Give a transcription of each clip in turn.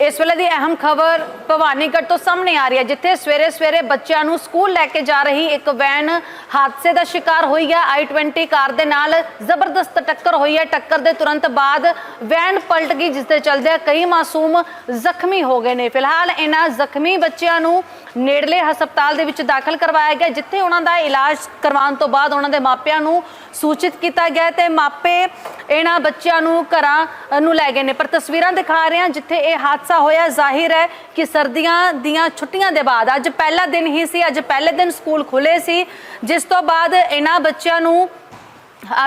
ਇਸ ਵੇਲੇ ਦੀ ਅਹਿਮ ਖਬਰ ਭਵਾਨੀਗੜ੍ਹ ਤੋਂ ਸਾਹਮਣੇ ਆ ਰਹੀ ਹੈ, ਜਿੱਥੇ ਸਵੇਰੇ ਸਵੇਰੇ ਬੱਚਿਆਂ ਨੂੰ ਸਕੂਲ ਲੈ ਕੇ ਜਾ ਰਹੀ ਇੱਕ ਵੈਨ ਹਾਦਸੇ ਦਾ ਸ਼ਿਕਾਰ ਹੋਈ ਹੈ। I20 ਕਾਰ ਦੇ ਨਾਲ ਜ਼ਬਰਦਸਤ ਟੱਕਰ ਹੋਈ ਹੈ। ਟੱਕਰ ਦੇ ਤੁਰੰਤ ਬਾਅਦ ਵੈਨ ਪਲਟ ਗਈ, ਜਿਸ ਦੇ ਚਲਦਿਆਂ ਕਈ ਮਾਸੂਮ ਜ਼ਖਮੀ ਹੋ ਗਏ ਨੇ। ਫਿਲਹਾਲ ਇਹਨਾਂ ਜ਼ਖਮੀ ਬੱਚਿਆਂ ਨੂੰ ਨੇੜਲੇ ਹਸਪਤਾਲ ਦੇ ਵਿੱਚ ਦਾਖਲ ਕਰਵਾਇਆ ਗਿਆ, ਜਿੱਥੇ ਉਹਨਾਂ ਦਾ ਇਲਾਜ ਕਰਵਾਉਣ ਤੋਂ ਬਾਅਦ ਉਹਨਾਂ ਦੇ ਮਾਪਿਆਂ ਨੂੰ ਸੂਚਿਤ ਕੀਤਾ ਗਿਆ ਹੈ ਤੇ ਮਾਪੇ ਇਹਨਾਂ ਬੱਚਿਆਂ ਨੂੰ ਘਰਾਂ ਨੂੰ ਲੈ ਗਏ ਨੇ। ਪਰ ਤਸਵੀਰਾਂ ਦਿਖਾ ਰਹੇ ਹਾਂ, ਜਿੱਥੇ ਇਹ ਹਾਦਸਾ ਹੋਇਆ। ਜ਼ਾਹਿਰ ਹੈ ਕਿ ਸਰਦੀਆਂ ਦੀਆਂ ਛੁੱਟੀਆਂ ਦੇ ਬਾਅਦ, ਅੱਜ ਪਹਿਲਾ ਦਿਨ ਹੀ ਸੀ, ਅੱਜ ਪਹਿਲੇ ਦਿਨ ਸਕੂਲ ਖੁੱਲੇ ਸੀ, ਜਿਸ ਤੋਂ ਬਾਅਦ ਇਹਨਾਂ ਬੱਚਿਆਂ ਨੂੰ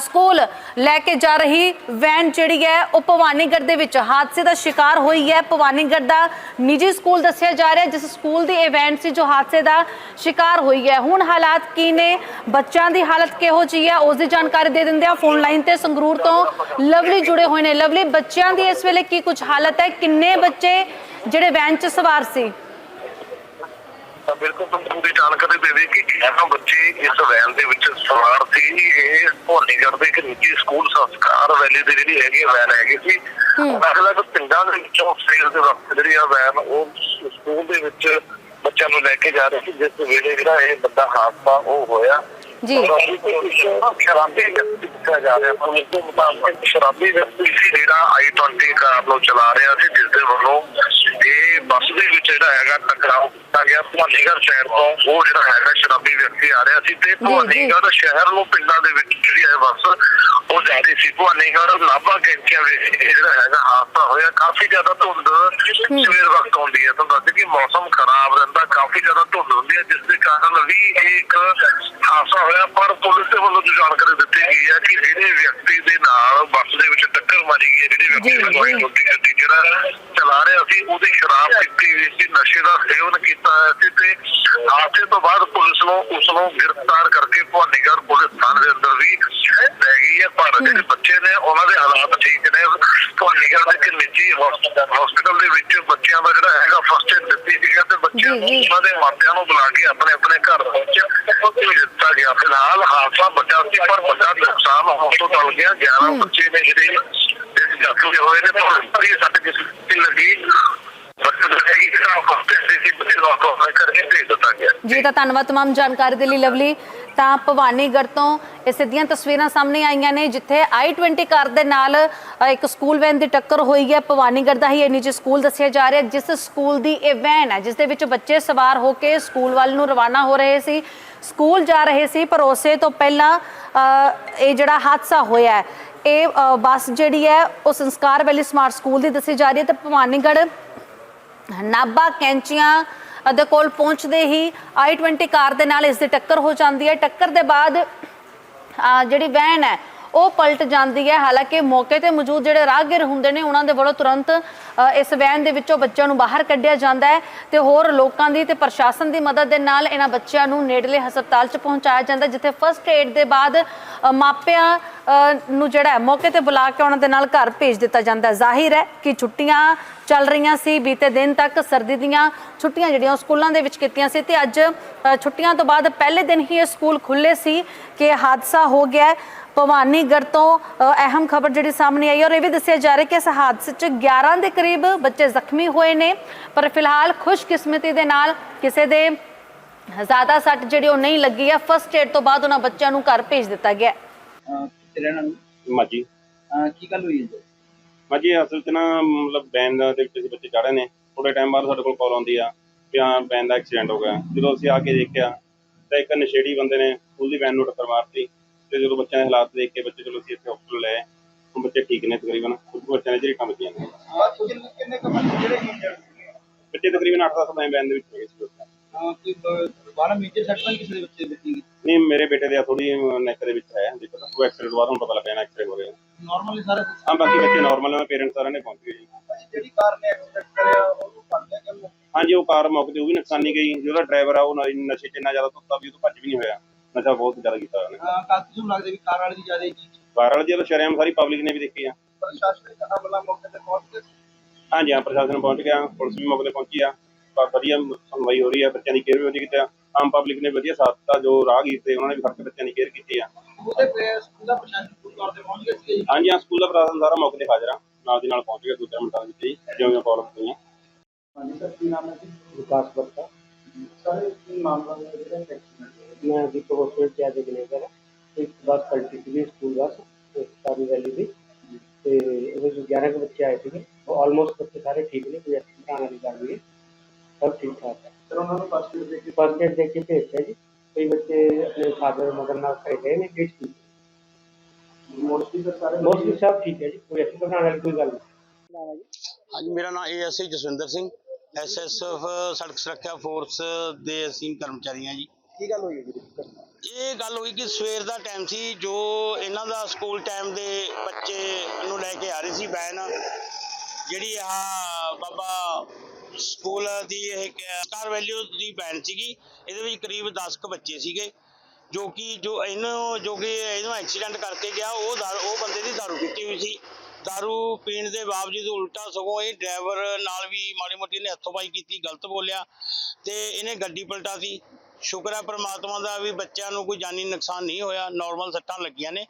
ਸਕੂਲ ਲੈ ਕੇ ਜਾ ਰਹੀ ਵੈਨ ਜਿਹੜੀ ਹੈ, ਉਹ ਭਵਾਨੀਗੜ੍ਹ ਦੇ ਵਿੱਚ ਹਾਦਸੇ ਦਾ ਸ਼ਿਕਾਰ ਹੋਈ ਹੈ। ਭਵਾਨੀਗੜ੍ਹ ਦਾ ਨਿੱਜੀ ਸਕੂਲ ਦੱਸਿਆ ਜਾ ਰਿਹਾ ਜਿਸ ਸਕੂਲ ਦੀ ਇਹ ਵੈਨ ਸੀ ਜੋ ਹਾਦਸੇ ਦਾ ਸ਼ਿਕਾਰ ਹੋਈ ਹੈ। ਹੁਣ ਹਾਲਾਤ ਕੀ ਨੇ? ਬੱਚਿਆਂ ਦੀ ਹਾਲਤ ਕਿਹੋ ਜਿਹੀ ਹੈ? ਉਸ ਦੀ ਜਾਣਕਾਰੀ ਦੇ ਦਿੰਦੇ ਆ ਫੋਨ ਲਾਈਨ ਤੇ ਸੰਗਰੂਰ ਤੋਂ ਲਵਲੀ ਜੁੜੇ ਹੋਏ ਨੇ। ਲਵਲੀ, ਬੱਚਿਆਂ ਦੀ ਇਸ ਵੇਲੇ ਕੀ ਕੁਝ ਹਾਲਤ ਹੈ? ਕਿੰਨੇ ਬੱਚੇ ਜਿਹੜੇ ਵੈਨ 'ਚ ਸਵਾਰ ਸੀ? ਤਾਂ ਬਿਲਕੁਲ ਤੁਹਾਨੂੰ ਪੂਰੀ ਜਾਣਕਾਰੀ ਦੇਵੇ ਕਿ ਇਹਨਾਂ ਬੱਚੇ ਇਸ ਵੈਨ ਦੇ ਵਿੱਚ ਸਵਾਰ ਸੀ। ਇਹ ਭੋਲੀਗੜ੍ਹ ਦੇ ਇੱਕ ਨਿੱਜੀ ਸਕੂਲ ਸੰਸਕਾਰ ਵੈਲੀ ਦੇ ਜਿਹੜੀ ਹੈਗੀ ਵੈਨ ਹੈਗੀ ਸੀ। ਅਲੱਗ-ਅਲੱਗ ਪਿੰਡਾਂ ਦੇ ਵਿੱਚੋਂ ਸੇਲ ਦੇ ਵਕਤ ਜਿਹੜੀ ਆ ਵੈਨ ਉਹ ਸਕੂਲ ਦੇ ਵਿੱਚ ਬੱਚਿਆਂ ਨੂੰ ਲੈ ਕੇ ਜਾ ਰਹੀ ਸੀ। ਜਿਸ ਵੇਲੇ ਜਿਹੜਾ ਇਹ ਵੱਡਾ ਹਾਦਸਾ ਉਹ ਹੋਇਆ। ਜੀ। ਸ਼ਰਾਬੀ ਵਿਅਕਤੀ ਦੱਸਿਆ ਜਾ ਰਿਹਾ। ਪਰ ਉਸ ਦੇ ਮੁਤਾਬਕ ਸ਼ਰਾਬੀ ਵਿਅਕਤੀ ਸੀ ਜਿਹੜਾ i20 ਕਾਰ ਨੂੰ ਚਲਾ ਰਿਹਾ ਸੀ ਜਿਸ ਦੇ ਵੱਲੋਂ ਇਹ ਬੱਸ ਦੇ ਵਿੱਚ ਜਿਹੜਾ ਹੈਗਾ ਟਕਰਾਅ ਕੀਤਾ ਗਿਆ। ਭਵਾਨੀਗੜ੍ਹ ਸ਼ਹਿਰ ਤੋਂ ਉਹ ਜਿਹੜਾ ਹੈਗਾ ਸ਼ਰਾਬੀ ਵਿਅਕਤੀ ਆ ਰਿਹਾ ਸੀ ਤੇ ਭਵਾਨੀਗੜ੍ਹ ਸ਼ਹਿਰ ਨੂੰ ਪਿੰਡਾਂ ਦੇ ਵਿੱਚ ਜਿਹੜੀ ਹੈ ਬੱਸ ਉਹ ਜਾ ਰਹੀ ਸੀ। ਭਵਾਨੀਗੜ੍ਹ ਨਾਭਾ ਕੈਂਚੀਆਂ ਵਿੱਚ ਜਿਹੜਾ ਹੈਗਾ ਹਾਦਸਾ ਹੋਇਆ। ਕਾਫੀ ਜ਼ਿਆਦਾ ਧੁੰਦ ਸਵੇਰ ਵਕਤ ਹੁੰਦੀ ਹੈ। ਤੁਹਾਨੂੰ ਦੱਸ ਕਿ ਮੌਸਮ ਖਰਾਬ ਰਹਿੰਦਾ ਕਾਫੀ ਜ਼ਿਆਦਾ ਧੁੰਦ ਹੁੰਦੀ ਹੈ ਜਿਸ ਦੇ ਕਾਰਨ ਵੀ ਇਹ ਇੱਕ ਹਾਦਸਾ ਹੋਇਆ ਪਰ ਪੁਲਿਸ ਦੇ ਵੱਲੋਂ ਜੋ ਜਾਣਕਾਰੀ ਦਿੱਤੀ ਗਈ ਹੈ ਕਿ ਜਿਹੜੇ ਵਿਅਕਤੀ ਦੇ ਨਾਲ ਬੱਸ ਦੇ ਵਿੱਚ ਟੱਕਰ ਮਾਰੀ ਗਈ ਹੈ ਜਿਹੜੇ ਵਿਅਕਤੀ ਨੇ ਜੀ। ਗੱਡੀ ਜਿਹੜਾ ਚਲਾ ਰਿਹਾ ਸੀ ਉਹਦੀ ਸ਼ਰਾਬ ਪੀਤੀ ਹੋਈ ਸੀ ਨਸ਼ੇ ਦਾ ਸੇਵਨ ਕੀਤਾ ਸੀ ਤੇ ਹਾਦਸੇ ਤੋਂ ਬਾਅਦ ਪੁਲਿਸ ਨੂੰ ਉਸ ਨੂੰ ਗ੍ਰਿਫਤਾਰ ਕਰਕੇ ਭਵਾਨੀਗੜ੍ਹ ਪੁਲਿਸ ਥਾਣੇ ਦੇ ਅੰਦਰ ਵੀ ਲੈ ਗਈ ਹੈ ਪਰ ਜਿਹੜੇ ਬੱਚੇ ਨੇ ਉਹਨਾਂ ਦੇ ਹਾਲਾਤ ਠੀਕ ਨੇ ਭਵਾਨੀਗੜ੍ਹ ਦੇ ਇੱਕ ਨਿੱਜੀ ਹਸਪੀਟਲ ਦੇ ਵਿੱਚ ਬੱਚਿਆਂ ਦਾ ਜਿਹੜਾ ਹੈਗਾ ਫਸਟ ਏਡ ਦਿੱਤੀ ਸੀਗਾ ਤੇ ਬੱਚਿਆਂ ਨੂੰ ਜੀ, ਜੀ। ਉਹਨਾਂ ਦੇ ਮਾਪਿਆਂ ਨੂੰ ਬੁਲਾ ਕੇ ਆਪਣੇ ਆਪਣੇ ਘਰ ਵਿੱਚ ਭੇਜ ਦਿੱਤਾ ਗਿਆ ਫਿਲਹਾਲ ਹਾਦਸਾ ਵੱਡਾ ਸੀ ਪਰ ਵੱਡਾ ਨੁਕਸਾਨ ਤੋਂ ਟਲ ਗਿਆ। 11 ਬੱਚੇ ਨੇ ਜਿਹੜੇ ਇਸ ਜ਼ਖਮੀ ਹੋਏ ਨੇ ਪਰ ਇਹ ਸੱਟ ਕਿਸੇ ਦੀ ਲੱਗੀ ਬੱਚੇ ਦੱਸੇਗੀ ਕਿ ਸਾਹ ਹਫ਼ਤੇ ਸੀ ਬੱਚੇ ਨੂੰ ਆਟੋ ਕਰਕੇ ਭੇਜ ਦਿੱਤਾ ਗਿਆ ਜੀ ਤਾਂ ਧੰਨਵਾਦ तमाम ਜਾਣਕਾਰੀ ਦੇ ਲਈ ਲਵਲੀ ਤਾਂ ਭਵਾਨੀਗੜ੍ਹ ਤੋਂ ਇਹ ਸਿੱਧੀਆਂ ਤਸਵੀਰਾਂ ਸਾਹਮਣੇ ਆਈਆਂ ਨੇ ਜਿੱਥੇ i20 ਕਾਰ ਦੇ ਨਾਲ ਅ, ਇੱਕ ਸਕੂਲ ਵੈਨ ਦੀ ਟੱਕਰ ਹੋਈ ਹੈ ਭਵਾਨੀਗੜ੍ਹ ਦਾ ਹੀ ਇਹ ਨਿੱਜੀ ਸਕੂਲ ਦੱਸਿਆ ਜਾ ਰਿਹਾ ਜਿਸ ਸਕੂਲ ਦੀ ਇਹ ਵੈਨ ਹੈ ਜਿਸ ਦੇ ਵਿੱਚ ਬੱਚੇ ਸਵਾਰ ਹੋ ਕੇ ਸਕੂਲ ਵੱਲ ਨੂੰ ਰਵਾਨਾ ਹੋ ਰਹੇ ਸੀ ਸਕੂਲ ਜਾ ਰਹੇ ਸੀ ਪਰ ਉਸੇ ਤੋਂ ਪਹਿਲਾਂ ਅ, ਇਹ ਜਿਹੜਾ ਹਾਦਸਾ ਹੋਇਆ ਹੈ ਇਹ ਅ, ਬੱਸ ਜਿਹੜੀ ਹੈ ਉਹ ਸੰਸਕਾਰ ਵੈਲੀ ਸਮਾਰਟ ਸਕੂਲ ਦੀ ਦੱਸੀ ਜਾ ਰਹੀ ਹੈ ਤੇ ਭਵਾਨੀਗੜ੍ਹ ਨਾਭਾ ਕੈਂਚੀਆਂ ਦੇ ਕੋਲ ਪਹੁੰਚਦੇ ਹੀ i20 ਕਾਰ ਦੇ ਨਾਲ ਇਸ ਦੀ ਟੱਕਰ ਹੋ ਜਾਂਦੀ ਹੈ। ਟੱਕਰ ਦੇ ਬਾਅਦ ਜਿਹੜੀ ਵੈਨ ਹੈ ਉਹ ਪਲਟ ਜਾਂਦੀ ਹੈ। ਹਾਲਾਂਕਿ ਮੌਕੇ ਤੇ ਮੌਜੂਦ ਜਿਹੜੇ ਰਾਹਗੀਰ ਹੁੰਦੇ ਨੇ, ਉਹਨਾਂ ਦੇ ਵੱਲੋਂ ਤੁਰੰਤ ਇਸ ਵੈਨ ਦੇ ਵਿੱਚੋਂ ਬੱਚਿਆਂ ਨੂੰ ਬਾਹਰ ਕੱਢਿਆ ਜਾਂਦਾ ਹੈ ਤੇ ਹੋਰ ਲੋਕਾਂ ਦੀ ਤੇ ਪ੍ਰਸ਼ਾਸਨ ਦੀ ਮਦਦ ਦੇ ਨਾਲ ਇਹਨਾਂ ਬੱਚਿਆਂ ਨੂੰ ਨੇੜਲੇ ਹਸਪਤਾਲ 'ਚ ਪਹੁੰਚਾਇਆ ਜਾਂਦਾ ਜਿੱਥੇ ਫਸਟ ਏਡ ਦੇ ਬਾਅਦ ਮਾਪਿਆਂ ਨੂੰ ਜਿਹੜਾ ਹੈ, ਮੌਕੇ ਤੇ ਬੁਲਾ ਕੇ ਉਹਨਾਂ ਦੇ ਨਾਲ ਘਰ ਭੇਜ ਦਿੱਤਾ ਜਾਂਦਾ ਜ਼ਾਹਿਰ ਹੈ ਕਿ ਛੁੱਟੀਆਂ ਚੱਲ ਰਹੀਆਂ ਸੀ, ਬੀਤੇ ਦਿਨ ਤੱਕ ਸਰਦੀ ਦੀਆਂ ਛੁੱਟੀਆਂ ਜਿਹੜੀਆਂ ਉਹ ਸਕੂਲਾਂ ਦੇ ਵਿੱਚ ਕੀਤੀਆਂ ਸੀ ਤੇ ਅੱਜ ਛੁੱਟੀਆਂ ਤੋਂ ਬਾਅਦ ਪਹਿਲੇ ਦਿਨ ਹੀ ਇਹ ਸਕੂਲ ਖੁੱਲੇ ਸੀ ਕਿ ਹਾਦਸਾ ਹੋ ਗਿਆ ਹੈ। ਭਵਾਨੀਗੜ੍ਹ ਤੋਂ ਅਹਿਮ ਖਬਰ ਜਿਹੜੀ ਸਾਹਮਣੇ ਆਈ ਔਰ ਇਹ ਵੀ ਦੱਸਿਆ ਜਾ ਰਿਹਾ ਕਿ ਇਸ ਹਾਦਸੇ 'ਚ 11 ਦੇ ਕਰੀਬ ਬੱਚੇ ਜ਼ਖਮੀ ਹੋਏ ਨੇ। ਪਰ ਫਿਲਹਾਲ ਖੁਸ਼ਕਿਸਮਤੀ ਦੇ ਨਾਲ ਕਿਸੇ ਦੇ ਜ਼ਿਆਦਾ ਸੱਟ ਜਿਹੜੀ ਉਹ ਨਹੀਂ ਲੱਗੀ ਹੈ। ਫਸਟ ਏਡ ਤੋਂ ਬਾਅਦ ਉਹਨਾਂ ਬੱਚਿਆਂ ਨੂੰ ਘਰ ਭੇਜ ਦਿੱਤਾ ਗਿਆ ਮਾਜੀ ਕੀ ਗੱਲ ਹੋਈ ਹੈ ਜੀ? ਮਾਜੀ ਅਸਲ 'ਚ ਨਾ ਮਤਲਬ ਬੈਨ ਦੇ ਵਿੱਚ ਅਸੀਂ ਬੱਚੇ ਚੜ੍ਹੇ ਨੇ। ਥੋੜੇ ਟਾਈਮ ਬਾਅਦ ਸਾਡੇ ਕੋਲ ਕਾਲ ਆਉਂਦੀ ਆ ਕਿ ਹਾਂ ਬੈਨ ਦਾ ਐਕਸੀਡੈਂਟ ਹੋ ਗਿਆ। ਜਦੋਂ ਅਸੀਂ ਆ ਕੇ ਦੇਖਿਆ ਤਾਂ ਇੱਕ ਨਸ਼ੇੜੀ ਬੰਦੇ ਨੇ ਸਕੂਲ ਦੀ ਵੈਨ ਨੂੰ ਟੱਕਰ ਮਾਰਤੀ। ਤੇ ਜਦੋਂ ਬੱਚਿਆਂ ਦੇ ਹਾਲਾਤ ਦੇਖ ਕੇ ਬੱਚੇ ਚਲੋ ਅਸੀਂ ਇੱਥੇ ਹਸਪਤਾਲ ਲੈ ਆਏ। ਹੁਣ ਬੱਚੇ ਠੀਕ ਨੇ ਤਕਰੀਬਨ ਕੁਝ ਬੱਚਿਆਂ ਨੇ ਜਿਹੜੀ ਕੰਮ ਕੀਆਂ ਨੇ। ਬਾਤ ਕਿੰਨੇ ਕਿੰਨੇ ਕੁ ਬੰਦੇ ਜਿਹੜੇ ਇੰਜਰਡ ਸੀਗੇ ਬੱਚੇ ਤਕਰੀਬਨ 8-10 ਬੈਨ ਬੈਨ ਦੇ ਵਿੱਚ ਹੈਗੇ ਸੀ ਉਸ time। ਅਹ ਕੋਈ ਬਾਰਾ ਮੇਜਰ ਸੱਟ ਤਾਂ ਨੀ ਕਿਸੇ ਦੇ ਬੱਚੇ ਦੇ ਵੱਜੀ ਨਹੀਂ ਮੇਰੇ ਬੇਟੇ ਦੇ ਆ ਥੋੜੀ ਨੈਕ ਦੇ ਵਿੱਚ ਹੈ ਦੇਖੋ ਉਹ ਐਕਸੀਡੈਂਟ ਬਾਅਦ ਹੁਣ ਪਤਾ ਲੱਗਿਆ ਨਾ ਐਕਸੀਡੈਂਟ ਹੋ ਰਿਹਾ। ਨਾਰਮਲੀ ਸਾਰਾ ਹਾਂ ਬਾਕੀ ਬੱਚੇ ਨਾਰਮਲ ਨੇ ਪੇਰੈਂਟਸ ਸਾਰਿਆਂ ਨੇ ਪਹੁੰਚ ਗਏ ਜੀ। ਜਿਹੜੀ ਕਾਰ ਨੇ ਐਕਸੀਡੈਂਟ ਕਰਿਆ ਉਹਨੂੰ ਫੜ ਲਿਆ ਕਿ ਹਾਂਜੀ ਉਹ ਕਾਰ ਮੌਕੇ ਤੇ ਉਹ ਵੀ ਨੁਕਸਾਨੀ ਗਈ। ਜਿਹੜਾ ਡਰਾਈਵਰ ਆ ਉਹ ਨ- ਨਸ਼ੇ 'ਚ ਇੰਨਾ ਜ਼ਿਆਦਾ ਧੁੱਤਾ ਵੀ ਉਹ ਤੋਂ ਭੱਜ ਵੀ ਨਹੀਂ ਹੋਇਆ। ਨਸ਼ਾ ਬਹੁਤ ਜ਼ਿਆਦਾ ਕੀਤਾ ਹੋਇਆ ਨੇ ਕਾਤੂ ਨੂੰ ਵੀ ਕਾਰ ਵਾਲੇ ਜ਼ਿਆਦਾ ਹੀ ਜੀ ਵਾਇਰਲ ਜੇ ਸ਼ਰੇਆਮ ਸਾਰੀ ਪਬਲਿਕ ਨੇ ਵੀ ਦੇਖੀ ਆ। ਪ੍ਰਸ਼ਾਸਨਿਕ ਅਮਲਾ ਮੌਕੇ ਤੇ ਪਹੁੰਚ ਕੇ ਹਾਂਜੀ ਪ੍ਰਸ਼ਾਸਨ ਪਹੁੰਚ ਗਿਆ ਪੁਲਿਸ ਵੀ ਮੌਕੇ ਤੇ ਪਹੁੰਚੀ ਆ। ਵਧੀਆ ਸੁਣਵਾਈ ਹੋ ਰਹੀ ਆ ਬੱਚਿਆਂ ਦੀ ਕੇਅਰ ਵੀ ਹੋ ਰਹੀ ਕਿਤੇ। ਆਮ ਪਬਲਿਕ ਨੇ ਵਧੀਆ ਸਾਥ ਦਿੱਤਾ ਜੋ ਰਾਹਗੀਰ ਤੇ ਉਹਨਾਂ ਨੇ ਵੀ ਫੜ ਕੇ ਬੱਚਿਆਂ ਦੀ ਕੇਅਰ ਕੀਤੀ ਆ। ਉਹਦੇ ਸਕੂਲ ਸਕੂਲ ਦਾ ਪ੍ਰਸ਼ਾਸਨ ਸਾਰਾ ਮੌਕੇ ਤੇ ਹਾਜ਼ਰ ਆ। ਨਾਲ ਦੀ ਨਾਲ ਪਹੁੰਚ ਗਿਆ ਦੂਜਾ ਮਿੰਟਾਂ ਵਿੱਚ ਹੀ ਜਿਵੇਂ ਪ੍ਰੋਬਲਮ ਹੋਈਆਂ। ਹਾਂਜੀ ਸਰ ਕੀ ਨਾਮ ਹੈ ਜੀ? ਵਿਕਾਸ ਵਰਤਾ मैं अभी तो हॉस्टल के आगे एक बस पलटी थी स्कूल बस वैली थी जो ग्यारह के बच्चे आए थे वो ऑलमोस्ट बच्चे सारे ठीक कोई आना सब ठीक ठाक है। फ़र्स्ट एड देख? के भेजते जी। कई बच्चे अपने खड़े गए की मोस्टली सब ठीक है जी। कोई कोई गल नहीं। हाँ जी मेरा नाम A S Jaswinder Singh. SSF ਸੜਕ ਸੁਰੱਖਿਆ ਫੋਰਸ ਦੇ ਅਸੀਂ ਕਰਮਚਾਰੀ ਹਾਂ ਜੀ। ਕੀ ਗੱਲ ਹੋਈ ਹੈ ਜੀ? ਘਟਨਾ? ਇਹ ਗੱਲ ਹੋਈ ਕਿ ਸਵੇਰ ਦਾ ਟਾਈਮ ਸੀ ਜੋ ਇਹਨਾਂ ਦਾ ਸਕੂਲ ਟਾਈਮ ਦੇ ਬੱਚੇ ਨੂੰ ਲੈ ਕੇ ਆ ਰਹੀ ਸੀ ਵੈਨ ਜਿਹੜੀ ਆ ਬਾਬਾ ਸਕੂਲ ਦੀ ਇਹ ਸਟਾਰ ਵੈਲਿਊ ਦੀ ਵੈਨ ਸੀਗੀ ਇਹਦੇ ਵਿੱਚ ਕਰੀਬ 10 ਕੁ ਬੱਚੇ ਸੀਗੇ ਜੋ ਕਿ ਜੋ ਇਹਨੂੰ ਜੋ ਕਿ ਇਹਨੂੰ ਐਕਸੀਡੈਂਟ ਕਰਕੇ ਗਿਆ ਉਹ ਦਾਰੂ ਉਹ ਬੰਦੇ ਦੀ ਦਾਰੂ ਪੀਤੀ ਹੋਈ ਸੀ। ਦਾਰੂ ਪੀਣ ਦੇ ਬਾਵਜੂਦ ਉਲਟਾ ਸਗੋਂ ਇਹ ਡਰਾਈਵਰ ਨਾਲ ਵੀ ਮਾੜੀ ਮੋਟੀ ਨੇ ਹੱਥੋਂਬਾਈ ਕੀਤੀ ਗਲਤ ਬੋਲਿਆ ਤੇ ਇਹਨੇ ਗੱਡੀ ਪਲਟਾਤੀ ਸ਼ੁਕਰ ਹੈ ਪ੍ਰਮਾਤਮਾ ਦਾ ਵੀ ਬੱਚਿਆਂ ਨੂੰ ਕੋਈ ਜਾਨੀ ਨੁਕਸਾਨ ਨਹੀਂ ਹੋਇਆ ਨਾਰਮਲ ਸੱਟਾਂ ਲੱਗੀਆਂ ਨੇ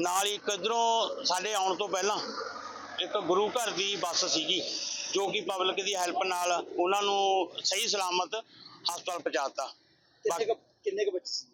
ਨਾਲ ਹੀ ਇੱਕ ਇੱਧਰੋਂ ਸਾਡੇ ਆਉਣ ਤੋਂ ਪਹਿਲਾਂ ਇੱਕ ਗੁਰੂ ਘਰ ਦੀ ਬੱਸ ਸੀਗੀ ਜੋ ਕਿ ਪਬਲਿਕ ਦੀ ਹੈਲਪ ਨਾਲ ਉਹਨਾਂ ਨੂੰ ਸਹੀ ਸਲਾਮਤ ਹਸਪਤਾਲ ਪਹੁੰਚਾਤਾ ਕਿੰਨੇ ਕਿੰਨੇ ਕੁ ਬੱਚੇ ਸੀ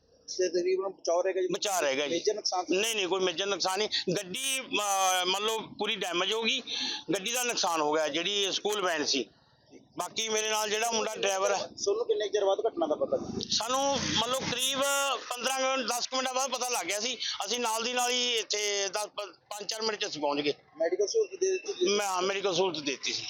ਤੇ ਤਕਰੀਬਨ ਬਚਾਓ ਰਹੇਗਾ ਜੀ। ਬਚਾ ਰਹੇਗਾ ਜੀ। ਮੇਜਰ ਨੁਕਸਾਨ ਤਾਂ- ਨਹੀਂ ਨਹੀਂ ਕੋਈ ਮੇਜਰ ਨੁਕਸਾਨ ਨਹੀਂ। ਗੱਡੀ ਅਹ, ਮੰਨ ਲਓ ਪੂਰੀ ਡੈਮੇਜ ਹੋ ਗਈ ਗੱਡੀ ਦਾ ਨੁਕਸਾਨ ਹੋ ਗਿਆ ਜਿਹੜੀ ਸਕੂਲ ਵੈਨ ਸੀ। ਬਾਕੀ ਮੇਰੇ ਨਾਲ ਜਿਹੜਾ ਮੁੰਡਾ ਡਰਾਈਵਰ ਹੈ। ਸੋਨੂੰ ਕਿੰਨੇ ਕੁ ਚਿਰ ਬਾਅਦ ਘਟਨਾ ਦਾ ਪਤਾ ਲੱਗਾ? ਸਾਨੂੰ ਮੰਨ ਲਓ ਕਰੀਬ 15 ਮਿੰਟ 10 ਕੁ ਮਿੰਟਾਂ ਬਾਅਦ ਪਤਾ ਲੱਗ ਗਿਆ ਸੀ। ਅਸੀਂ ਨਾਲ ਦੀ ਨਾਲ ਹੀ ਇੱਥੇ 10 5-4 ਮਿੰਟ ਚ ਅਸੀਂ ਪਹੁੰਚ ਗਏ। ਮੈਡੀਕਲ ਸਹੂਲਤ ਦੇ ਦਿੱਤੀ ਜੀ। ਮੈਂ ਮੇਰੀ ਕੋਲ ਸਹੂਲਤ ਦੇ ਦਿੱਤੀ ਸੀ।